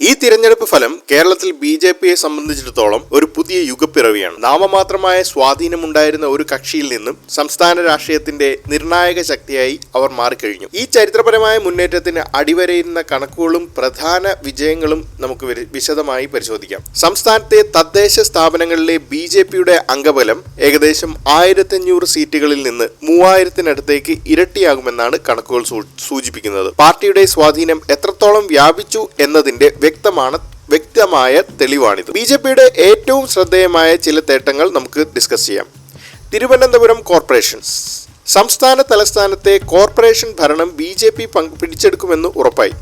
ഈ തിരഞ്ഞെടുപ്പ് ഫലം കേരളത്തിൽ ബി ജെ പിയെ സംബന്ധിച്ചിടത്തോളം ഒരു പുതിയ യുഗപ്പിറവിയാണ്. നാമമാത്രമായ സ്വാധീനമുണ്ടായിരുന്ന ഒരു കക്ഷിയിൽ നിന്നും സംസ്ഥാന രാഷ്ട്രീയത്തിന്റെ നിർണായക ശക്തിയായി അവർ മാറിക്കഴിഞ്ഞു. ഈ ചരിത്രപരമായ മുന്നേറ്റത്തിന് അടിവരയിരുന്ന കണക്കുകളും പ്രധാന വിജയങ്ങളും നമുക്ക് വിശദമായി പരിശോധിക്കാം. സംസ്ഥാനത്തെ തദ്ദേശ സ്ഥാപനങ്ങളിലെ ബി ജെ പിയുടെ അംഗബലം ഏകദേശം ആയിരത്തഞ്ഞൂറ് സീറ്റുകളിൽ നിന്ന് മൂവായിരത്തിനടുത്തേക്ക് ഇരട്ടിയാകുമെന്നാണ് കണക്കുകൾ സൂചിപ്പിക്കുന്നത്. പാർട്ടിയുടെ സ്വാധീനം എത്രത്തോളം വ്യാപിച്ചു എന്നതിന്റെ വ്യക്തമാണ് വ്യക്തമായ തെളിവാണിത്. ബി ജെ പിയുടെ ഏറ്റവും ശ്രദ്ധേയമായ ചില നേട്ടങ്ങൾ നമുക്ക് ഡിസ്കസ് ചെയ്യാം. തിരുവനന്തപുരം കോർപ്പറേഷൻസ് സംസ്ഥാന തലസ്ഥാനത്തെ കോർപ്പറേഷൻ ഭരണം ബി ജെ പി പിടിച്ചെടുക്കുമെന്ന് ഉറപ്പായി.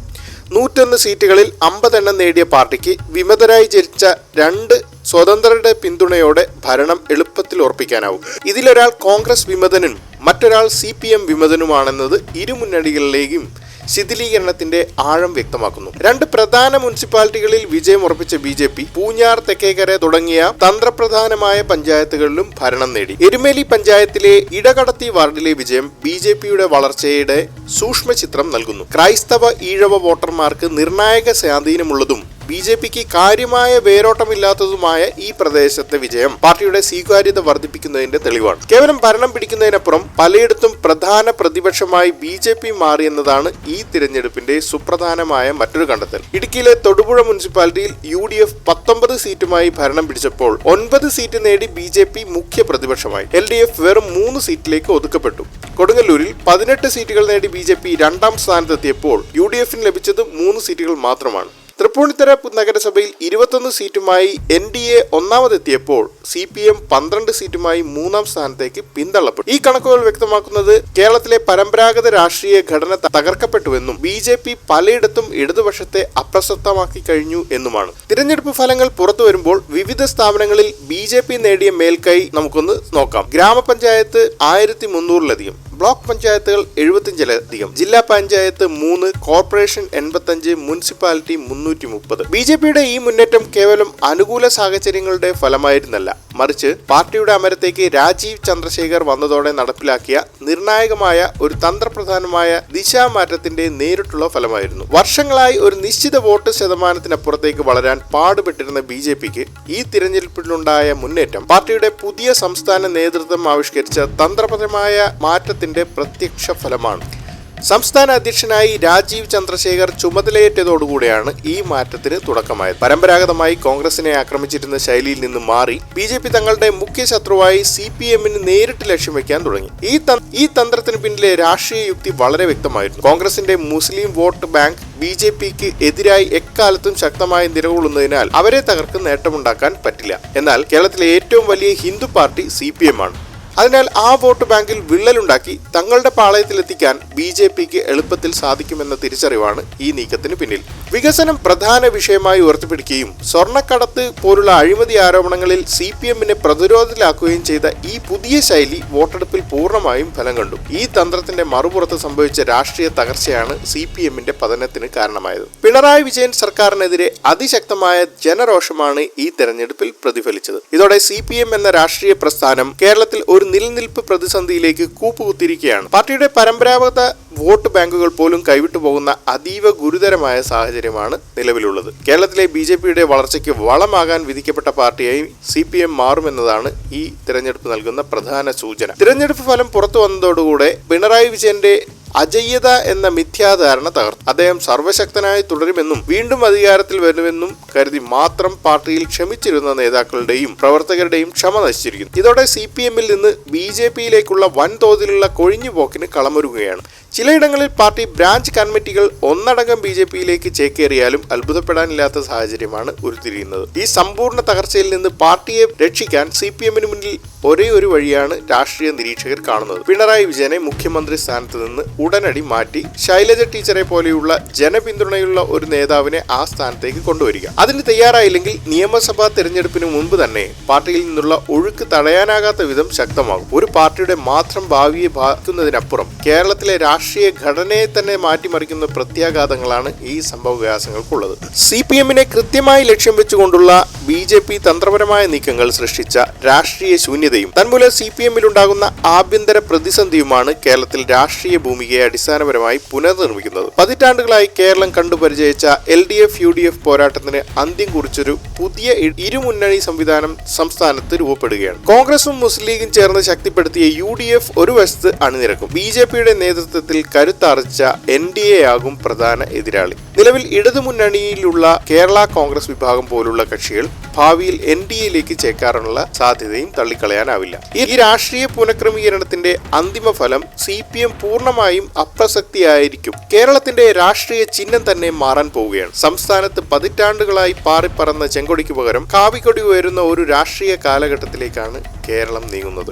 നൂറ്റൊന്ന് സീറ്റുകളിൽ അമ്പതെണ്ണം നേടിയ പാർട്ടിക്ക് വിമതരായി ജനിച്ച രണ്ട് സ്വതന്ത്രരുടെ പിന്തുണയോടെ ഭരണം എളുപ്പത്തിൽ ഉറപ്പിക്കാനാവും. ഇതിലൊരാൾ കോൺഗ്രസ് വിമതനും മറ്റൊരാൾ സി പി എം വിമതനുമാണെന്നത് ഇരു മുന്നണികളിലേക്കും ശിഥിലീകരണത്തിന്റെ ആഴം വ്യക്തമാക്കുന്നു. രണ്ട് പ്രധാന മുനിസിപ്പാലിറ്റികളിൽ വിജയം ഉറപ്പിച്ച B J P Poonjar Thekkekara തുടങ്ങിയ തന്ത്രപ്രധാനമായ പഞ്ചായത്തുകളിലും ഭരണം നേടി. എരുമേലി പഞ്ചായത്തിലെ ഇടകടത്തി വാർഡിലെ വിജയം ബി ജെ പിയുടെ വളർച്ചയുടെ സൂക്ഷ്മ ചിത്രം നൽകുന്നു. ക്രൈസ്തവ ഈഴവ വോട്ടർമാർക്ക് നിർണായക സ്വാധീനമുള്ളതും ബി ജെ പിക്ക് കാര്യമായ വേരോട്ടമില്ലാത്തതുമായ ഈ പ്രദേശത്തെ വിജയം പാർട്ടിയുടെ സ്വീകാര്യത വർദ്ധിപ്പിക്കുന്നതിന്റെ തെളിവാണ്. കേവലം ഭരണം പിടിക്കുന്നതിനപ്പുറം പലയിടത്തും പ്രധാന പ്രതിപക്ഷമായി ബി ജെ പി മാറിയെന്നതാണ് ഈ തിരഞ്ഞെടുപ്പിന്റെ സുപ്രധാനമായ മറ്റൊരു കണ്ടെത്തൽ. ഇടുക്കിയിലെ തൊടുപുഴ മുനിസിപ്പാലിറ്റിയിൽ യു ഡി എഫ് പത്തൊമ്പത് സീറ്റുമായി ഭരണം പിടിച്ചപ്പോൾ ഒൻപത് സീറ്റ് നേടി ബി ജെ പി മുഖ്യ പ്രതിപക്ഷമായി. എൽ ഡി എഫ് വെറും മൂന്ന് സീറ്റിലേക്ക് ഒതുക്കപ്പെട്ടു. കൊടുങ്ങല്ലൂരിൽ പതിനെട്ട് സീറ്റുകൾ നേടി ബി ജെ പി രണ്ടാം സ്ഥാനത്തെത്തിയപ്പോൾ യു ഡി എഫിന് ലഭിച്ചത് മൂന്ന് സീറ്റുകൾ മാത്രമാണ്. തൃപ്പൂണിത്തറ നഗരസഭയിൽ ഇരുപത്തൊന്ന് സീറ്റുമായി എൻ ഡി എ ഒന്നാമതെത്തിയപ്പോൾ സി പി എം പന്ത്രണ്ട് സീറ്റുമായി മൂന്നാം സ്ഥാനത്തേക്ക് പിന്തള്ളപ്പെട്ടു. ഈ കണക്കുകൾ വ്യക്തമാക്കുന്നത് കേരളത്തിലെ പരമ്പരാഗത രാഷ്ട്രീയ ഘടന തകർക്കപ്പെട്ടുവെന്നും ബി ജെ പി പലയിടത്തും ഇടതുപക്ഷത്തെ അപ്രസക്തമാക്കി കഴിഞ്ഞു എന്നുമാണ്. തിരഞ്ഞെടുപ്പ് ഫലങ്ങൾ പുറത്തു വരുമ്പോൾ വിവിധ സ്ഥാപനങ്ങളിൽ ബി ജെ പി നേടിയ മേൽക്കൈ നമുക്കൊന്ന് നോക്കാം. ഗ്രാമപഞ്ചായത്ത് ആയിരത്തി മുന്നൂറിലധികം. ബ്ലോക്ക് പഞ്ചായത്തുകൾ എഴുപത്തിയഞ്ചിലധികം ജില്ലാ പഞ്ചായത്ത് മൂന്ന് കോർപ്പറേഷൻ എൺപത്തഞ്ച് മുനിസിപ്പാലിറ്റി മുന്നൂറ്റി മുപ്പത് ബി ജെ പിയുടെ ഈ മുന്നേറ്റം കേവലം അനുകൂല സാഹചര്യങ്ങളുടെ ഫലമായിരുന്നല്ല. മറിച്ച് പാർട്ടിയുടെ അമരത്തേക്ക് രാജീവ് ചന്ദ്രശേഖർ വന്നതോടെ നടപ്പിലാക്കിയ നിർണായകമായ ഒരു തന്ത്രപ്രധാനമായ ദിശാമാറ്റത്തിന്റെ നേരിട്ടുള്ള ഫലമായിരുന്നു. വർഷങ്ങളായി ഒരു നിശ്ചിത വോട്ട് ശതമാനത്തിനപ്പുറത്തേക്ക് വളരാൻ പാടുപെട്ടിരുന്ന ബി ജെ പിക്ക് ഈ തിരഞ്ഞെടുപ്പിലുണ്ടായ മുന്നേറ്റം പാർട്ടിയുടെ പുതിയ സംസ്ഥാന നേതൃത്വം ആവിഷ്കരിച്ച തന്ത്രപരമായ മാറ്റത്തിന്റെ പ്രത്യക്ഷ ഫലമാണ് സംസ്ഥാന അധ്യക്ഷനായി രാജീവ് ചന്ദ്രശേഖർ ചുമതലയേറ്റതോടുകൂടിയാണ് ഈ മാറ്റത്തിന് തുടക്കമായത്. പരമ്പരാഗതമായി കോൺഗ്രസിനെ ആക്രമിച്ചിരുന്ന ശൈലിയിൽ നിന്ന് മാറി ബി ജെ പി തങ്ങളുടെ മുഖ്യ ശത്രുവായി സി പി എമ്മിന് നേരിട്ട് ലക്ഷ്യം വെക്കാൻ തുടങ്ങി. ഈ ഈ തന്ത്രത്തിന് പിന്നിലെ രാഷ്ട്രീയ യുക്തി വളരെ വ്യക്തമായിരുന്നു. കോൺഗ്രസിന്റെ Muslim vote bank B J പിക്ക് എതിരായി എക്കാലത്തും ശക്തമായി നിലകൊള്ളുന്നതിനാൽ അവരെ തകർക്ക് നേട്ടമുണ്ടാക്കാൻ പറ്റില്ല. എന്നാൽ കേരളത്തിലെ ഏറ്റവും വലിയ Hindu party C P M ആണ്. അതിനാൽ ആ വോട്ട് ബാങ്കിൽ വിള്ളലുണ്ടാക്കി തങ്ങളുടെ പാളയത്തിലെത്തിക്കാൻ ബി ജെ പിക്ക് എളുപ്പത്തിൽ സാധിക്കുമെന്ന തിരിച്ചറിവാണ് ഈ നീക്കത്തിന് പിന്നിൽ. വികസനം പ്രധാന വിഷയമായി ഉയർത്തിപ്പിടിക്കുകയും സ്വർണക്കടത്ത് പോലുള്ള അഴിമതി ആരോപണങ്ങളിൽ സി പി എമ്മിനെ പ്രതിരോധത്തിലാക്കുകയും ചെയ്ത ഈ പുതിയ ശൈലി വോട്ടെടുപ്പിൽ പൂർണമായും ഫലം കണ്ടു. ഈ തന്ത്രത്തിന്റെ മറുപുറത്ത് സംഭവിച്ച രാഷ്ട്രീയ തകർച്ചയാണ് സി പി എമ്മിന്റെ പതനത്തിന് കാരണമായത്. പിണറായി വിജയൻ സർക്കാരിനെതിരെ അതിശക്തമായ ജനരോഷമാണ് ഈ തെരഞ്ഞെടുപ്പിൽ പ്രതിഫലിച്ചത്. ഇതോടെ സി എന്ന രാഷ്ട്രീയ പ്രസ്ഥാനം കേരളത്തിൽ ഒരു നിലനിൽപ്പ് പ്രതിസന്ധിയിലേക്ക് കൂപ്പുകുത്തിയിരിക്കുകയാണ്. പാർട്ടിയുടെ പരമ്പരാഗത വോട്ട് ബാങ്കുകൾ പോലും കൈവിട്ടു പോകുന്ന അതീവ ഗുരുതരമായ സാഹചര്യമാണ് നിലവിലുള്ളത്. കേരളത്തിലെ ബി ജെ പിയുടെ വളർച്ചയ്ക്ക് വളമാകാൻ വിധിക്കപ്പെട്ട പാർട്ടിയായി സി പി എം മാറുമെന്നതാണ് ഈ തിരഞ്ഞെടുപ്പ് നൽകുന്ന പ്രധാന സൂചന. തിരഞ്ഞെടുപ്പ് ഫലം പുറത്തു വന്നതോടുകൂടെ പിണറായി വിജയന്റെ അജയ്യത എന്ന മിഥ്യാധാരണ തകർത്തു. അദ്ദേഹം സർവശക്തനായി തുടരുമെന്നും വീണ്ടും അധികാരത്തിൽ വരുമെന്നും കരുതി മാത്രം പാർട്ടിയിൽ ക്ഷമിച്ചിരുന്ന നേതാക്കളുടെയും പ്രവർത്തകരുടെയും ക്ഷമ നശിച്ചിരിക്കുന്നു. ഇതോടെ സി പി എമ്മിൽ നിന്ന് ബി ജെ പിയിലേക്കുള്ള വൻതോതിലുള്ള കൊഴിഞ്ഞുപോക്കിന് കളമൊരുങ്ങുകയാണ്. ചിലയിടങ്ങളിൽ പാർട്ടി ബ്രാഞ്ച് കമ്മിറ്റികൾ ഒന്നടങ്കം ബി ജെ പിയിലേക്ക് ചേക്കേറിയാലും അത്ഭുതപ്പെടാനില്ലാത്ത സാഹചര്യമാണ് ഉരുത്തിരിയുന്നത്. ഈ സമ്പൂർണ തകർച്ചയിൽ നിന്ന് പാർട്ടിയെ രക്ഷിക്കാൻ സി പി എമ്മിന് മുന്നിൽ ഒരേ ഒരു വഴിയാണ് രാഷ്ട്രീയ നിരീക്ഷകർ കാണുന്നത്. പിണറായി വിജയനെ മുഖ്യമന്ത്രി സ്ഥാനത്ത് നിന്ന് ഉടനടി മാറ്റി ശൈലജ ടീച്ചറെ പോലെയുള്ള ജനപിന്തുണയുള്ള ഒരു നേതാവിനെ ആ സ്ഥാനത്തേക്ക് കൊണ്ടുവരിക. അതിന് തയ്യാറായില്ലെങ്കിൽ നിയമസഭാ തെരഞ്ഞെടുപ്പിന് മുൻപ് തന്നെ പാർട്ടിയിൽ നിന്നുള്ള ഒഴുക്ക് തടയാനാകാത്ത വിധം ശക്തമാകും. ഒരു പാർട്ടിയുടെ മാത്രം ഭാവിയെ ബാധിക്കുന്നതിനപ്പുറം കേരളത്തിലെ രാഷ്ട്രീയ ഘടനയെ തന്നെ മാറ്റിമറിക്കുന്ന പ്രത്യാഘാതങ്ങളാണ് ഈ സംഭവ വ്യാസങ്ങൾക്കുള്ളത്. സി പി എമ്മിനെ കൃത്യമായി ലക്ഷ്യം വെച്ചുകൊണ്ടുള്ള ബി ജെ പി തന്ത്രപരമായ നീക്കങ്ങൾ സൃഷ്ടിച്ച രാഷ്ട്രീയ ശൂന്യതയും തന്മൂലം സി പി എമ്മിലുണ്ടാകുന്ന ആഭ്യന്തര പ്രതിസന്ധിയുമാണ് കേരളത്തിൽ രാഷ്ട്രീയ ഭൂമികയെ അടിസ്ഥാനപരമായി പുനർനിർമ്മിക്കുന്നത്. പതിറ്റാണ്ടുകളായി Keralam കണ്ടുപരിചയിച്ച L D F U D F പോരാട്ടത്തിന് അന്ത്യം കുറിച്ചൊരു പുതിയ ഇരുമുന്നണി സംവിധാനം സംസ്ഥാനത്ത് രൂപപ്പെടുകയാണ്. കോൺഗ്രസും മുസ്ലിം ലീഗും ചേർന്ന് ശക്തിപ്പെടുത്തിയ യു ഡി എഫ് ഒരു വശത്ത് അണിനിരക്കും. ബി ജെ പിയുടെ നേതൃത്വത്തിൽ കരുത്താർജിച്ച എൻ ഡി എ ആകും പ്രധാന എതിരാളി. നിലവിൽ ഇടതുമുന്നണിയിലുള്ള കേരള കോൺഗ്രസ് വിഭാഗം പോലുള്ള കക്ഷികൾ ഭാവിയിൽ എൻ ഡി എയിലേക്ക് ചേക്കാറുള്ള സാധ്യതയും തള്ളിക്കളയാനാവില്ല. ഈ രാഷ്ട്രീയ പുനഃക്രമീകരണത്തിന്റെ അന്തിമ ഫലം സി പി എം പൂർണമായും അപ്രസക്തിയായിരിക്കും. കേരളത്തിന്റെ രാഷ്ട്രീയ ചിഹ്നം തന്നെ മാറാൻ പോവുകയാണ്. സംസ്ഥാനത്ത് പതിറ്റാണ്ടുകളായി പാറിപ്പറന്ന ചെങ്കൊടിക്ക് പകരം കാവിക്കൊടി ഉയരുന്ന ഒരു രാഷ്ട്രീയ കാലഘട്ടത്തിലേക്കാണ് കേരളം നീങ്ങുന്നത്.